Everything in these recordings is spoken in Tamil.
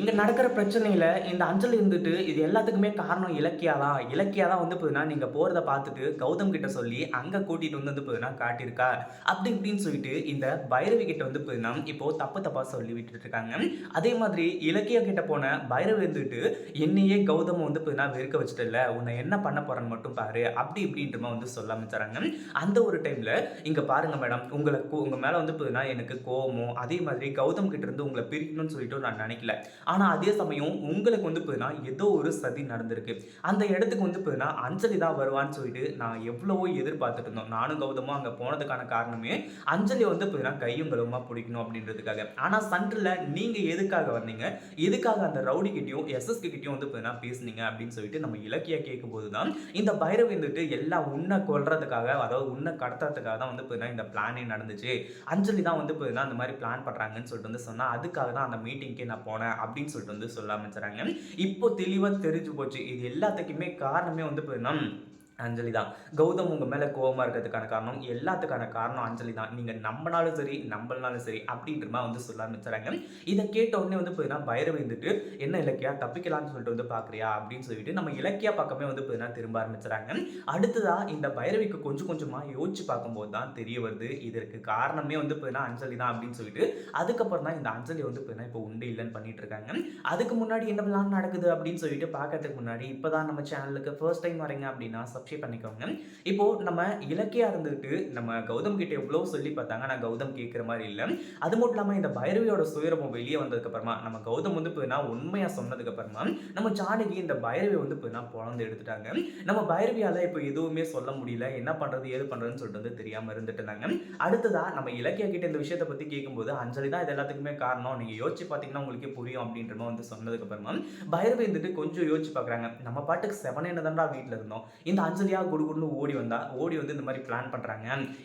இங்கே நடக்கிற பிரச்சனையில் இந்த அஞ்சல் இருந்துட்டு இது எல்லாத்துக்குமே காரணம் இலக்கியா தான். இலக்கியா தான் வந்து போதுன்னா நீங்கள் போகிறத பார்த்துட்டு கௌதம் கிட்ட சொல்லி அங்கே கூட்டிகிட்டு வந்து வந்து பார்த்தீங்கன்னா காட்டியிருக்கா. அப்படி இப்படின்னு சொல்லிட்டு இந்த பைரவி கிட்ட வந்து போதுன்னா இப்போ தப்பு தப்பா சொல்லி விட்டுட்டு இருக்காங்க. அதே மாதிரி இலக்கியா கிட்ட போன பைரவி இருந்துட்டு, என்னையே கௌதம் வந்து போதுன்னா வெறுக்க வச்சுட்டல்ல, உன்னை என்ன பண்ண போறேன்னு மட்டும் பாரு. அப்படி இப்படின்றமா வந்து சொல்ல ஆரம்பிச்சுறாங்க. அந்த ஒரு டைம்ல இங்கே பாருங்க மேடம், உங்களை உங்கள் மேலே வந்து போதுன்னா எனக்கு கோவமும், அதே மாதிரி கௌதம் கிட்ட இருந்து உங்களை பிரிக்கணும்னு சொல்லிட்டு நான் நினைக்கல. ஆனால் அதே சமயம் உங்களுக்கு வந்து பார்த்தீங்கன்னா, ஏதோ ஒரு சதி நடந்திருக்கு. அந்த இடத்துக்கு வந்து பார்த்தீங்கன்னா, அஞ்சலி தான் வருவான்னு சொல்லிட்டு நான் எவ்வளவோ எதிர்பார்த்துட்டு இருந்தோம். நானும் கௌதமும் அங்கே போனதுக்கான காரணமே, அஞ்சலி வந்து பார்த்தீங்கன்னா கையும் களவுமா பிடிக்கணும் அப்படின்றதுக்காக. ஆனால் சன்ட்ரில் நீங்கள் எதுக்காக வந்தீங்க? எதுக்காக அந்த ரவுடி கிட்டையும் எஸ்எஸ்கே கிட்டையும் வந்து பார்த்தீங்கன்னா பேசுனீங்க அப்படின்னு சொல்லிட்டு நம்ம இலக்கியா கேட்கும்போது தான், இந்த பைரவி வந்துட்டு எல்லாம் உன்னை கொல்றதுக்காக, அதாவது உன்னை கடத்துறதுக்காக தான் வந்து பார்த்தீங்கன்னா இந்த பிளானே நடந்துச்சு. அஞ்சலி தான் வந்து பார்த்தீங்கன்னா இந்த மாதிரி பிளான் பண்ணுறாங்கன்னு சொல்லிட்டு வந்து சொன்னால் அதுக்காக தான் அந்த மீட்டிங்க்கே நான் போனேன் அப்படின்னு சொல்லிட்டு வந்து சொல்ல ஆரம்பிச்சுறாங்க. இப்போ தெளிவாக தெரிஞ்சு போச்சு. இது எல்லாத்துக்குமே காரணமே வந்து பார்த்தீங்கன்னா அஞ்சலி தான். கௌதம் உங்கள் மேலே கோபமாக இருக்கிறதுக்கான காரணம், எல்லாத்துக்கான காரணம் அஞ்சலி தான். நீங்கள் நம்பினாலும் சரி, நம்பலனாலும் சரி அப்படின்ற மாதிரி வந்து சொல்ல ஆரம்பிச்சுறாங்க. இதை கேட்ட உடனே வந்து பார்த்தீங்கன்னா, பைரவி வந்துட்டு, "என்ன இலக்கியா தப்பிக்கலாம்னு சொல்லிட்டு வந்து பார்க்குறியா?" அப்படின்னு சொல்லிட்டு நம்ம இலக்கியா பக்கமே வந்து பார்த்தீங்கன்னா திரும்ப ஆரம்பிச்சுறாங்க. அடுத்ததாக இந்த பைரவிக்கு கொஞ்சம் கொஞ்சமாக யோசிச்சு பார்க்கும்போது தான் தெரிய வருது, இதற்கு காரணமே வந்து பார்த்தீங்கன்னா அஞ்சலி தான் அப்படின்னு சொல்லிட்டு, அதுக்கப்புறம் தான் இந்த அஞ்சலி வந்து பார்த்தீங்கன்னா இப்போ உண்டு இல்லைன்னு பண்ணிட்டு இருக்காங்க. அதுக்கு முன்னாடி என்ன நடக்குது அப்படின்னு சொல்லிட்டு பார்க்கறதுக்கு முன்னாடி, இப்போ தான் நம்ம சேனலுக்கு ஃபர்ஸ்ட் டைம் வரீங்க அப்படின்னா சப்ஸ்கிரைப் பண்ணிக்கோங்க. இப்போ நம்ம இலக்கியா இருந்துட்டு, நம்ம கௌதம் கிட்ட எவ்வளோ சொல்லி பார்த்தாங்க. ஆனால் கௌதம் கேட்குற மாதிரி இல்லை அது மட்டும் இல்லாமல் இந்த பைரவியோட சுயரூபம் வெளியே வந்ததுக்கு அப்புறமா, நம்ம கௌதம் வந்து பார்த்தீங்கன்னா உண்மையா சொன்னதுக்கு அப்புறமா, நம்ம ஜானகி இந்த பைரவி வந்து பார்த்தீங்கன்னா பிறந்து எடுத்துட்டாங்க. நம்ம பைரவியால இப்போ எதுவுமே சொல்ல முடியல. என்ன பண்றது, ஏது பண்றதுன்னு சொல்லிட்டு வந்து தெரியாம இருந்துட்டு இருந்தாங்க. அடுத்ததா நம்ம இலக்கியா கிட்ட இந்த விஷயத்தை பத்தி கேட்கும்போது, அஞ்சலி தான் இது எல்லாத்துக்குமே காரணம். நீங்க யோசிச்சு பார்த்தீங்கன்னா உங்களுக்கே புரியும் அப்படின்ற மாதிரி வந்து சொன்னதுக்கு அப்புறமா, பைரவி இருந்துட்டு கொஞ்சம் யோசிச்சு பார்க்குறாங்க. நம்ம பாட்டுக்கு செவனேன்னு தான்டா வீட்டில் இருந்தோம். இந்த அஞ்சலியா குடுகுடுன்னு ஓடி வந்தா, ஓடி வந்து இந்த மாதிரி பிளான் பண்ணுறாங்க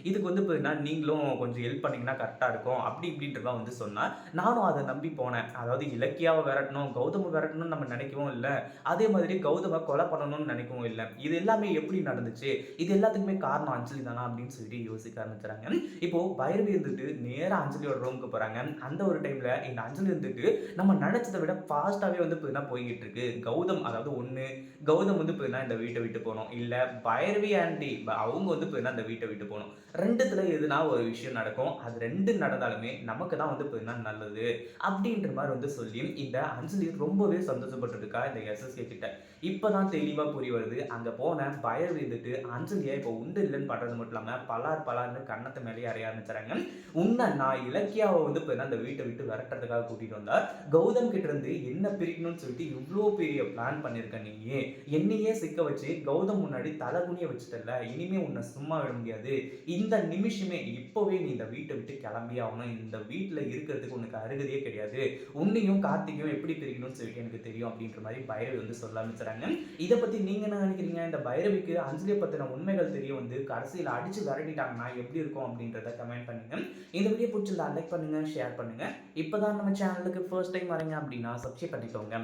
இதுக்கு வந்து பார்த்தீங்கன்னா, நீங்களும் கொஞ்சம் ஹெல்ப் பண்ணீங்கன்னா கரெக்டாக இருக்கும். அப்படி இப்படின்ற வந்து சொன்னால் நானும் அதை நம்பி போனேன். அதாவது இலக்கியாவ விரட்டணும், கௌதம விரட்டணும்னு நம்ம நினைக்கவும் இல்லை அதே மாதிரி கௌதம கொலை பண்ணணும்னு நினைக்கவும் இல்லை இது எல்லாமே எப்படி நடந்துச்சு? இது எல்லாத்துக்குமே காரணம் அஞ்சலி தானா அப்படின்னு சொல்லிட்டு யோசிக்க ஆரம்பிச்சுறாங்க. இப்போ பைரவி இருந்துட்டு நேராக அஞ்சலியோட ரூமுக்கு போகிறாங்க அந்த ஒரு டைமில் இந்த அஞ்சலி இருந்துட்டு, நம்ம நினச்சதை விட ஃபாஸ்ட்டாகவே வந்து பார்த்தீங்கன்னா போய்கிட்டு இருக்கு. கௌதம் அதாவது ஒன்று கௌதம் வந்து பார்த்தீங்கன்னா இந்த வீட்டை விட்டு போனோம் இல்லை பைரவி ஆண்டி அவங்க வந்து பார்த்தீங்கன்னா அந்த வீட்டை விட்டு போகணும் ரெண்டுத்துல எதுனா ஒரு விஷயம் நடக்கும். அது ரெண்டு நடந்தாலுமே நமக்கு தான் வந்து பார்த்தீங்கன்னா நல்லது. அப்படின்ற மாதிரி வந்து சொல்லி, இந்த அஞ்சலி ரொம்பவே சந்தோஷப்பட்டுட்டு இருக்கா இந்த எஸ்எஸ்கே கிட்ட. இப்ப தான் தெளிவா புரிய வருது. அங்க போன பைரவி இருந்துட்டு அஞ்சலியா இப்போ உண்டு இல்லைன்னு பண்றது மட்டும் இல்லாம, பலார் பலார்னு கன்னத்து மேலே அறைய ஆரம்பிச்சுறாங்க. உன்ன நான் இலக்கியாவை வந்து பார்த்தீங்கன்னா அந்த வீட்டை விட்டு விரட்டுறதுக்காக கூட்டிட்டு வந்தார் கௌதம் கிட்ட இருந்து என்ன பிரிக்கணும்னு சொல்லிட்டு இவ்வளோ பெரிய பிளான் பண்ணியிருக்க நீயே என்னையே சிக்க வச்சு கௌதம் முன்னாடி தலை குனிய வச்சுட்டல இனிமே உன்னை சும்மா விட முடியாது. இந்த நிமிஷமே இப்போவே நீ இந்த வீட்டை விட்டு கிளம்பியே ஆகணும். இந்த வீட்டில் இருக்கிறதுக்கு உனக்கு அருகதையே கிடையாது. உன்னையும் கார்த்திகையும் எப்படி பிரிக்கணும்னு சொல்லிட்டு எனக்கு தெரியும் அப்படின்ற மாதிரி பைரவி வந்து சொல்ல ஆரம்பிச்சுறாங்க. இதை பற்றி நீங்கள் என்ன நினைக்கிறீங்க? இந்த பைரவிக்கு அஞ்சலியை பற்றின உண்மைகள் தெரிய வந்து கடைசியில் அடிச்சு விரட்டிட்டாங்கன்னா எப்படி இருக்கும் அப்படின்றத கமெண்ட் பண்ணுங்க. இந்த வீடியோ பிடிச்சிருந்தா லைக் பண்ணுங்க, ஷேர் பண்ணுங்க. இப்போதான் நம்ம சேனலுக்கு ஃபர்ஸ்ட் டைம் வரீங்க அப்படின்னா சப்ஸ்கிரைப் பண்ணிக்கோங்க.